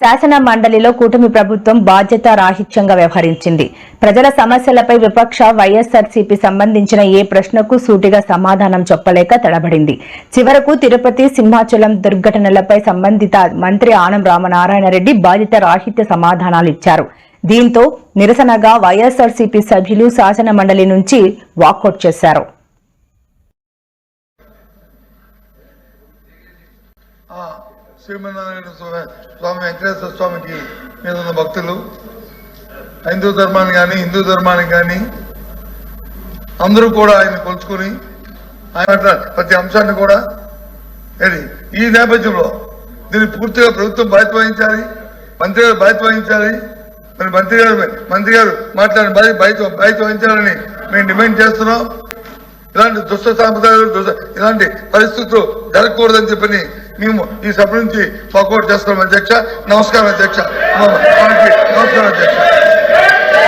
శాసన మండలిలో కూటమి ప్రభుత్వం బాధ్యత రాహిత్యంగా వ్యవహరించింది. ప్రజల సమస్యలపై విపక్ష వైఎస్ఆర్సీపీ సంబంధించిన ఏ ప్రశ్నకు సూటిగా సమాధానం చెప్పలేక తడబడింది. చివరకు తిరుపతి సింహాచలం దుర్ఘటనలపై సంబంధిత మంత్రి ఆనం రామనారాయణ రెడ్డి బాధ్యత రాహిత్య సమాధానాలు ఇచ్చారు. దీంతో నిరసనగా వైఎస్ఆర్సీపీ సభ్యులు శాసన మండలి నుంచి వాకౌట్ చేశారు. శ్రీమన్నారాయణ స్వామి స్వామి వెంకటేశ్వర స్వామికి మీద ఉన్న భక్తులు హైందూ ధర్మాన్ని కానీ హిందూ ధర్మాన్ని కానీ అందరూ కూడా ఆయన కొలుచుకుని ఆయన ప్రతి అంశాన్ని కూడా ఏది? ఈ నేపథ్యంలో దీన్ని పూర్తిగా ప్రభుత్వం బాధ్యత వహించాలి మంత్రి గారు బాధ్యత వహించాలి మరి మంత్రి గారు మంత్రి గారు మాట్లాడిన బాధ్యత బాధ్యత వహించాలని మేము డిమాండ్ చేస్తున్నాం. ఇలాంటి దుష్ట సాంప్రదాయాలు ఇలాంటి పరిస్థితులు జరగకూడదని చెప్పని మేము ఈ సభ నుంచి వాకౌట్ చేస్తున్నాం అధ్యక్ష. నమస్కారం అధ్యక్ష. నమస్కారం అధ్యక్ష.